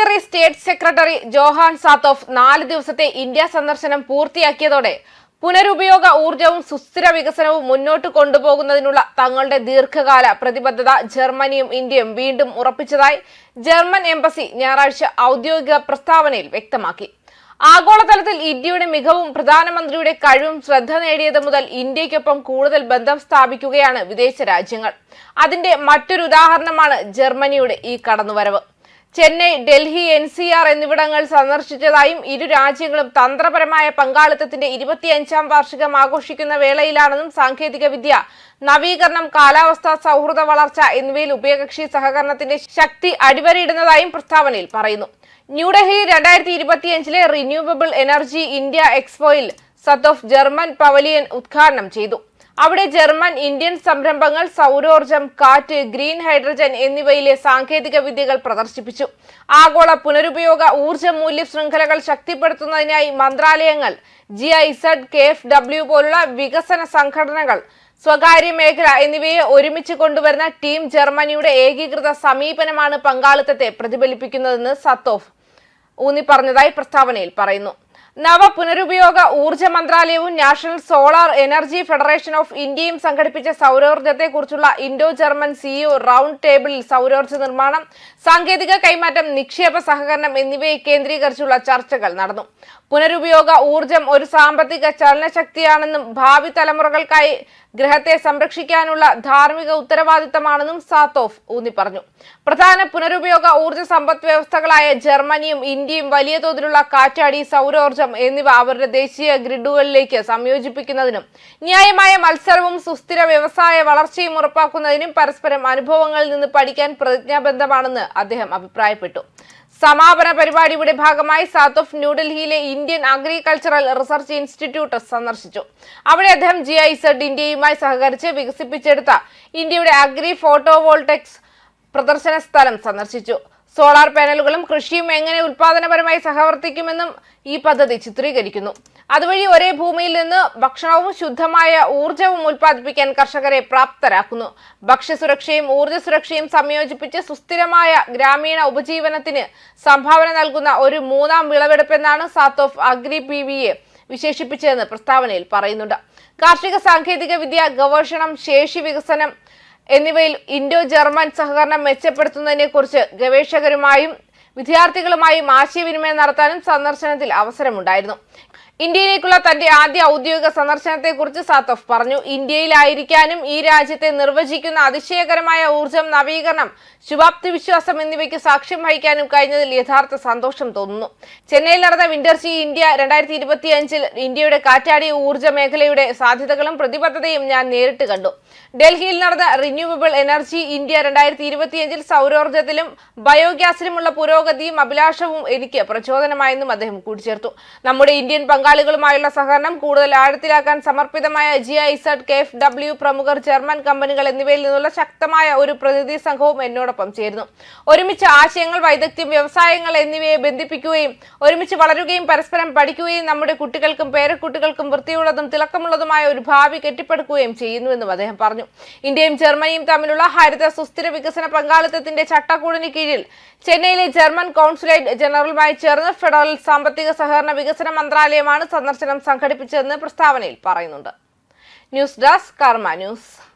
Parliamentary state secretary Johann Saathoff നാല് ദിവസത്തെ India സന്ദർശനം പൂർത്തിയാക്കിയതോടെ പുനരുപയോഗ ഊർജവും സുസ്ഥിര വികസനവും മുന്നോട്ട് കൊണ്ടുപോകുന്നതിനുള്ള തങ്ങളുടെ ദീർഘകാല പ്രതിബദ്ധത ജർമ്മനിയും ഇന്ത്യയും വീണ്ടും ഉറപ്പിച്ചതായി ജർമ്മൻ എംബസി ഞായറാഴ്ച ഔദ്യോഗിക പ്രസ്താവനയിൽ വ്യക്തമാക്കി. ആഗോളതലത്തിൽ ഇന്ത്യയുടെ മികവും പ്രധാനമന്ത്രിയുടെ കഴിവും ശ്രദ്ധ നേടിയത് മുതൽ ഇന്ത്യയ്ക്കൊപ്പം കൂടുതൽ ബന്ധം സ്ഥാപിക്കുകയാണ് വിദേശ രാജ്യങ്ങൾ. അതിന്റെ മറ്റൊരു ഉദാഹരണമാണ് ജർമ്മനിയുടെ ഈ കടന്നുവരവ്. Chennai Delhi N C R എന്നിവിടങ്ങൾ സന്ദർശിച്ചതായും ഇരു രാജ്യങ്ങളും തന്ത്രപരമായ പങ്കാളിത്തത്തിന്റെ ഇരുപത്തിയഞ്ചാം വാർഷികം ആഘോഷിക്കുന്ന വേളയിലാണെന്നും സാങ്കേതിക വിദ്യ നവീകരണം കാലാവസ്ഥ സൗഹൃദ വളർച്ച എന്നിവയിൽ ഉഭയകക്ഷി സഹകരണത്തിന്റെ ശക്തി അടിവരയിടുന്നതായും പ്രസ്താവനയിൽ പറയുന്നു. ന്യൂഡൽഹി രണ്ടായിരത്തി ഇരുപത്തിയഞ്ചിലെ റിന്യൂവബിൾ എനർജി ഇന്ത്യ എക്സ്പോയിൽ സത്ത് ഓഫ് ജർമ്മൻ പവലിയൻ ഉദ്ഘാടനം ചെയ്തു. അവിടെ ജർമ്മൻ ഇന്ത്യൻ സംരംഭങ്ങൾ സൗരോർജം കാറ്റ് ഗ്രീൻ ഹൈഡ്രജൻ എന്നിവയിലെ സാങ്കേതിക വിദ്യകൾ പ്രദർശിപ്പിച്ചു. ആഗോള പുനരുപയോഗ ഊർജ മൂല്യ ശൃംഖലകൾ ശക്തിപ്പെടുത്തുന്നതിനായി മന്ത്രാലയങ്ങൾ G I Z K F W പോലുള്ള വികസന സംഘടനകൾ സ്വകാര്യ മേഖല എന്നിവയെ ഒരുമിച്ച് കൊണ്ടുവരുന്ന ടീം ജർമ്മനിയുടെ ഏകീകൃത സമീപനമാണ് പങ്കാളിത്തത്തെ പ്രതിഫലിപ്പിക്കുന്നതെന്ന് സത്തോഫ് ഊന്നിപ്പറഞ്ഞതായി പ്രസ്താവനയിൽ പറയുന്നു. നവ പുനരുപയോഗ ഊർജ മന്ത്രാലയവും national solar energy federation of ഇന്ത്യയും സംഘടിപ്പിച്ച സൗരോർജത്തെക്കുറിച്ചുള്ള ഇൻഡോ ജർമ്മൻ സിഇഒ റൗണ്ട് ടേബിളിൽ സൗരോർജ നിർമ്മാണം സാങ്കേതിക കൈമാറ്റം നിക്ഷേപ സഹകരണം എന്നിവയെ കേന്ദ്രീകരിച്ചുള്ള ചർച്ചകൾ നടന്നു. പുനരുപയോഗ ഊർജം ഒരു സാമ്പത്തിക ചലനശക്തിയാണെന്നും ഭാവി തലമുറകൾക്കായി ഗ്രഹത്തെ സംരക്ഷിക്കാനുള്ള ധാർമ്മിക ഉത്തരവാദിത്തമാണെന്നും സാത്തോഫ് ഊന്നി പറഞ്ഞു പ്രധാന പുനരുപയോഗ ഊർജ സമ്പദ് വ്യവസ്ഥകളായ ജർമ്മനിയും ഇന്ത്യയും വലിയ തോതിലുള്ള കാറ്റാടി സൗരോർജം എന്നിവ അവരുടെ ദേശീയ ഗ്രിഡുകളിലേക്ക് സംയോജിപ്പിക്കുന്നതിനും ന്യായമായ മത്സരവും സുസ്ഥിര വ്യവസായ വളർച്ചയും ഉറപ്പാക്കുന്നതിനും പരസ്പരം അനുഭവങ്ങളിൽ നിന്ന് പഠിക്കാൻ പ്രതിജ്ഞാബദ്ധമാണെന്ന് അദ്ദേഹം അഭിപ്രായപ്പെട്ടു. സമാപന പരിപാടിയുടെ ഭാഗമായി സാത്തോഫ് ന്യൂഡൽഹിയിലെ ഇന്ത്യൻ അഗ്രികൾച്ചറൽ റിസർച്ച് ഇൻസ്റ്റിറ്റ്യൂട്ട് സന്ദർശിച്ചു. അവിടെ അദ്ദേഹം ജി ഐ സെഡ് ഇന്ത്യയുമായി സഹകരിച്ച് വികസിപ്പിച്ചെടുത്ത ഇന്ത്യയുടെ അഗ്രി ഫോട്ടോവോൾട്ടെക്സ് പ്രദർശന സ്ഥലം സന്ദർശിച്ചു. സോളാർ പാനലുകളും കൃഷിയും എങ്ങനെ ഉൽപാദനപരമായി സഹവർത്തിക്കുമെന്നും ഈ പദ്ധതി ചിത്രീകരിക്കുന്നു. അതുവഴി ഒരേ ഭൂമിയിൽ നിന്ന് ഭക്ഷണവും ശുദ്ധമായ ഊർജവും ഉൽപ്പാദിപ്പിക്കാൻ കർഷകരെ പ്രാപ്തരാക്കുന്നു. ഭക്ഷ്യസുരക്ഷയും ഊർജ സുരക്ഷയും സംയോജിപ്പിച്ച് സുസ്ഥിരമായ ഗ്രാമീണ ഉപജീവനത്തിന് സംഭാവന നൽകുന്ന ഒരു മൂന്നാം വിളവെടുപ്പെന്നാണ് സാത്തോഫ് അഗ്രി പി വിയെ വിശേഷിപ്പിച്ചതെന്ന് പ്രസ്താവനയിൽ പറയുന്നുണ്ട്. കാർഷിക സാങ്കേതിക വിദ്യ ഗവേഷണം ശേഷി വികസനം എന്നിവയിൽ ഇൻഡോ ജർമ്മൻ സഹകരണം മെച്ചപ്പെടുത്തുന്നതിനെ കുറിച്ച് ഗവേഷകരുമായും വിദ്യാർത്ഥികളുമായും ആശയവിനിമയം നടത്താനും സന്ദർശനത്തിൽ അവസരമുണ്ടായിരുന്നു. ഇന്ത്യയിലേക്കുള്ള തന്റെ ആദ്യ ഔദ്യോഗിക സന്ദർശനത്തെക്കുറിച്ച് സാത്തോഫ് പറഞ്ഞു. ഇന്ത്യയിലായിരിക്കാനും ഈ രാജ്യത്തെ നിർവചിക്കുന്ന അതിശയകരമായ ഊർജം നവീകരണം ശുഭാപ്തി വിശ്വാസം എന്നിവയ്ക്ക് സാക്ഷ്യം വഹിക്കാനും കഴിഞ്ഞതിൽ യഥാർത്ഥ സന്തോഷം തോന്നുന്നു. ചെന്നൈയിൽ നടന്ന വിന്റർ വിന്റർജി ഇന്ത്യ രണ്ടായിരത്തി ഇരുപത്തിയഞ്ചിൽ ഇന്ത്യയുടെ കാറ്റാടി ഊർജ മേഖലയുടെ സാധ്യതകളും പ്രതിബദ്ധതയും ഞാൻ നേരിട്ട് കണ്ടു. ഡൽഹിയിൽ നടന്ന റിന്യൂവബിൾ എനർജി ഇന്ത്യ രണ്ടായിരത്തി ഇരുപത്തിയഞ്ചിൽ സൗരോർജത്തിലും ബയോഗ്യാസിലുമുള്ള പുരോഗതിയും അഭിലാഷവും എനിക്ക് പ്രചോദനമായെന്നും അദ്ദേഹം കൂട്ടിച്ചേർത്തു. നമ്മുടെ ഇന്ത്യൻ പങ്കാളികളുമായുള്ള സഹകരണം കൂടുതൽ ആഴത്തിലാക്കാൻ സമർപ്പിതമായ G I Z K F W പ്രമുഖർ ജർമ്മൻ കമ്പനികൾ എന്നിവയിൽ നിന്നുള്ള ശക്തമായ ഒരു പ്രതിനിധി സംഘവും എന്നോടൊപ്പം ചേരുന്നു. ഒരുമിച്ച് ആശയങ്ങൾ വൈദഗ്ധ്യം വ്യവസായങ്ങൾ എന്നിവയെ ബന്ധിപ്പിക്കുകയും ഒരുമിച്ച് വളരുകയും പരസ്പരം പഠിക്കുകയും നമ്മുടെ കുട്ടികൾക്കും പേരക്കുട്ടികൾക്കും വൃത്തിയുള്ളതും തിളക്കമുള്ളതുമായ ഒരു ഭാവി കെട്ടിപ്പടുക്കുകയും ചെയ്യുന്നുവെന്നും അദ്ദേഹം പറഞ്ഞു. ഇന്ത്യയും ജർമ്മനിയും തമ്മിലുള്ള ഹരിത സുസ്ഥിര വികസന പങ്കാളിത്തത്തിന്റെ ചട്ടക്കൂടിന് കീഴിൽ ചെന്നൈയിലെ ജർമ്മൻ കോൺസുലേറ്റ് ജനറലുമായി ചേർന്ന് ഫെഡറൽ സാമ്പത്തിക സഹകരണ വികസന മന്ത്രാലയമാണ് സന്ദർശനം സംഘടിപ്പിച്ചതെന്ന് പ്രസ്താവനയിൽ പറയുന്നുണ്ട്. News desk Karma news.